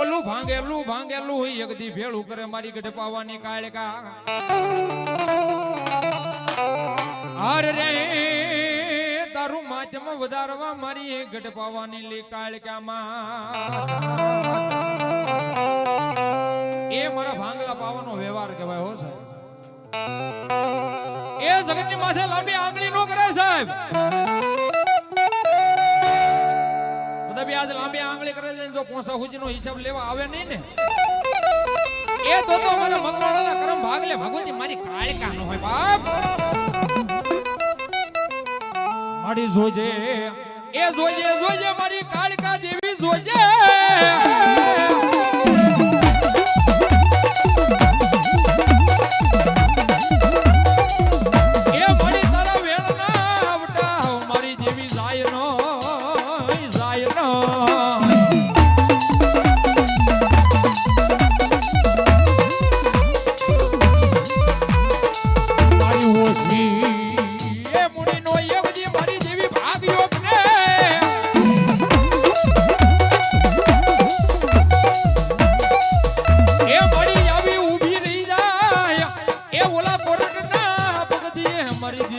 ઓલું ભાંગેલું ભાંગેલું હોય એકદી ભેળું કરે મારી ગઢ પાવાની કાળકા. હર રે માધ્યમ વધારવા મારી ગઢ પાવાની લી કાળકામાં એ મારા ભાંગલા પાવાનો વ્યવહાર કહેવાય હો સાહેબ. એ જગતની માથે લાંબી આંગળી નો કરે સાહેબ. કદાપી આજ લાંબી આંગળી કરે છે જો પોસા હુજીનો હિસાબ લેવા આવે નહીં ને. એ તો તો મને મંગળવાળાના કરમ ભાગ લે ભગવતી મારી કાળકા નો હોય બાપ. મારી જોજે એ જોજે જોજે મારી કાળકા દેવી જોજે. ಮರಿದ